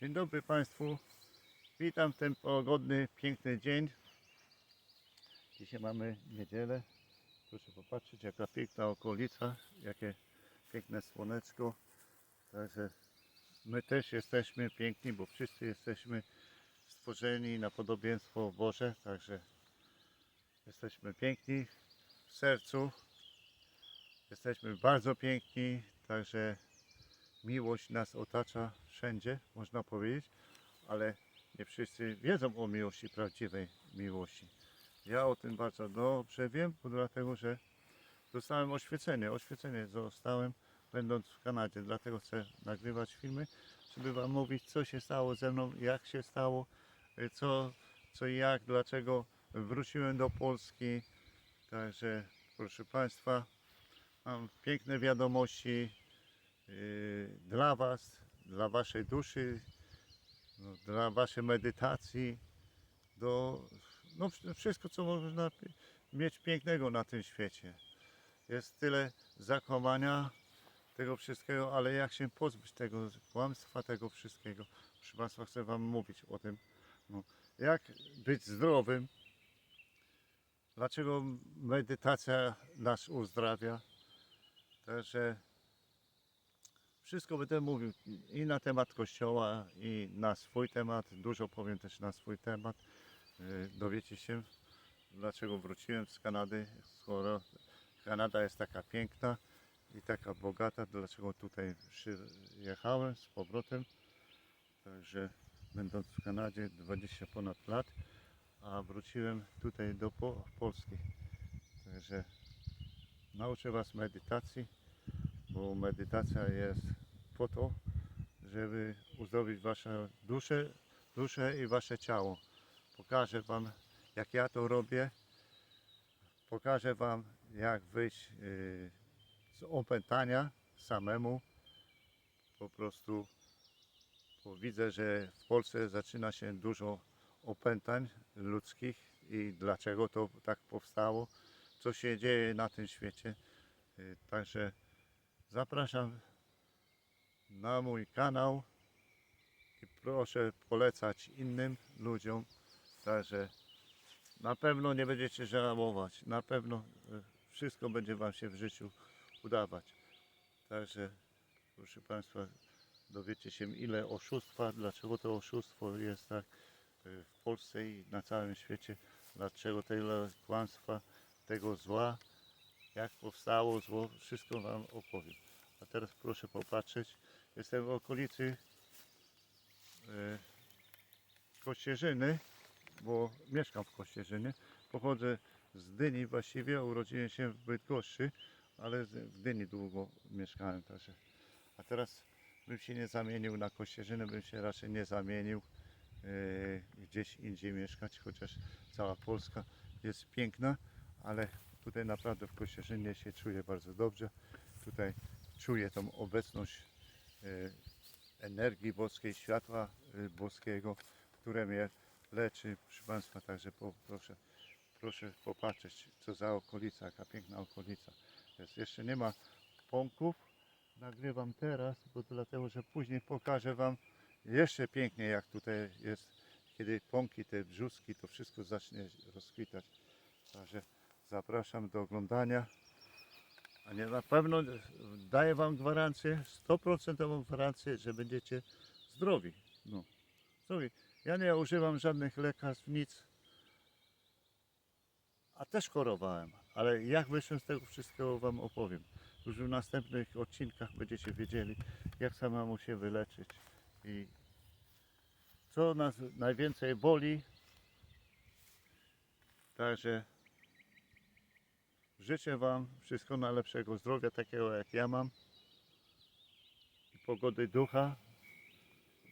Dzień dobry Państwu. Witam w ten pogodny, piękny dzień. Dzisiaj mamy niedzielę. Proszę popatrzeć, jaka piękna okolica, jakie piękne słoneczko. Także my też jesteśmy piękni, bo wszyscy jesteśmy stworzeni na podobieństwo Boże. Także jesteśmy piękni w sercu. Jesteśmy bardzo piękni, także miłość nas otacza wszędzie, można powiedzieć, ale nie wszyscy wiedzą o miłości, prawdziwej miłości. Ja o tym bardzo dobrze wiem, dlatego że dostałem oświecenie. Oświecenie dostałem będąc w Kanadzie, dlatego chcę nagrywać filmy, żeby Wam mówić, co się stało ze mną, jak się stało, y, co, co i jak, dlaczego wróciłem do Polski. Także, proszę Państwa, mam piękne wiadomości yy, dla Was, dla Waszej duszy, no, dla Waszej medytacji, do no, wsz- wszystko, co można mieć pięknego na tym świecie. Jest tyle zakłamania tego wszystkiego, ale jak się pozbyć tego kłamstwa, tego wszystkiego? Proszę Państwa, chcę Wam mówić o tym, no, jak być zdrowym, dlaczego medytacja nas uzdrawia, Także wszystko będę mówił i na temat kościoła, i na swój temat. Dużo powiem też na swój temat. Yy, Dowiecie się, dlaczego wróciłem z Kanady, skoro Kanada jest taka piękna i taka bogata, dlaczego tutaj przyjechałem z powrotem. Także będąc w Kanadzie 20 ponad lat, a wróciłem tutaj do po Polski. Także nauczę Was medytacji, bo medytacja jest po to, żeby uzdrowić Waszą duszę, duszę i Wasze ciało. Pokażę Wam, jak ja to robię. Pokażę Wam, jak wyjść yy, z opętania samemu. Po prostu, bo widzę, że w Polsce zaczyna się dużo opętań ludzkich i dlaczego to tak powstało co się dzieje na tym świecie. Y, Także zapraszam na mój kanał i proszę polecać innym ludziom. Także na pewno nie będziecie żałować. Na pewno y, wszystko będzie Wam się w życiu udawać. Także proszę Państwa, dowiecie się ile oszustwa, dlaczego to oszustwo jest tak y, w Polsce i na całym świecie, dlaczego tyle kłamstwa, tego zła, jak powstało zło, wszystko Wam opowiem. A teraz proszę popatrzeć, jestem w okolicy e, Kościerzyny, bo mieszkam w Kościerzynie. Pochodzę z Dyni właściwie, urodziłem się w Bydgoszczy, ale w Dyni długo mieszkałem także. A teraz bym się nie zamienił na Kościerzynę, bym się raczej nie zamienił e, gdzieś indziej mieszkać, chociaż cała Polska jest piękna, ale tutaj naprawdę w Kościerzynie się czuję bardzo dobrze. Tutaj czuję tą obecność e, energii boskiej, światła e, boskiego, które mnie leczy. Proszę Państwa, także proszę, proszę popatrzeć, co za okolica, jaka piękna okolica. Jest. Jeszcze nie ma pąków, nagrywam teraz, bo dlatego, że później pokażę Wam jeszcze piękniej, jak tutaj jest, kiedy pąki, te brzuski, to wszystko zacznie rozkwitać. Także zapraszam do oglądania. A nie na pewno daję Wam gwarancję, 100% gwarancję, że będziecie zdrowi. No, zdrowi. Ja nie używam żadnych lekarstw, nic. A też chorowałem, ale jak wyszłem z tego wszystkiego Wam opowiem. Już w następnych odcinkach będziecie wiedzieli, jak samemu się wyleczyć i co nas najwięcej boli. Także życzę Wam wszystkiego najlepszego, zdrowia takiego jak ja mam i pogody ducha,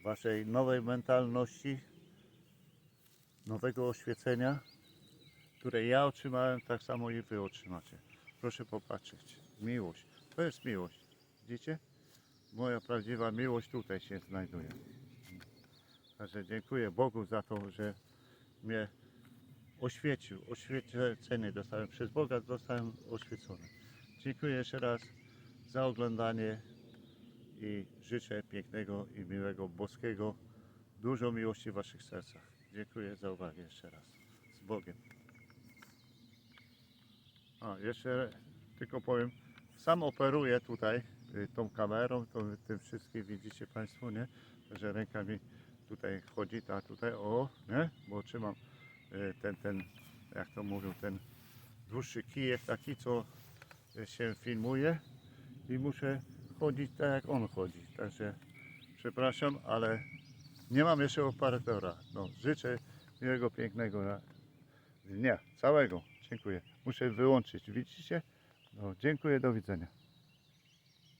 Waszej nowej mentalności, nowego oświecenia, które ja otrzymałem, tak samo i Wy otrzymacie. Proszę popatrzeć. Miłość. To jest miłość. Widzicie? Moja prawdziwa miłość tutaj się znajduje. Także dziękuję Bogu za to, że mnie oświecił. Oświecenie dostałem przez Boga, zostałem oświecony. Dziękuję jeszcze raz za oglądanie i życzę pięknego i miłego boskiego dużo miłości w Waszych sercach. Dziękuję za uwagę jeszcze raz. Z Bogiem. A, jeszcze tylko powiem, sam operuję tutaj y, tą kamerą, to tym wszystkim widzicie Państwo, nie? Że ręka mi tutaj chodzi, ta tutaj, o, nie? Bo trzymam ten, ten, jak to mówią, ten dłuższy kijek taki, co y, się filmuje i muszę chodzić tak jak on chodzi. Także przepraszam, ale nie mam jeszcze operatora. No, życzę miłego, pięknego dnia. Całego. Dziękuję. Muszę wyłączyć. Widzicie? No, dziękuję, do widzenia.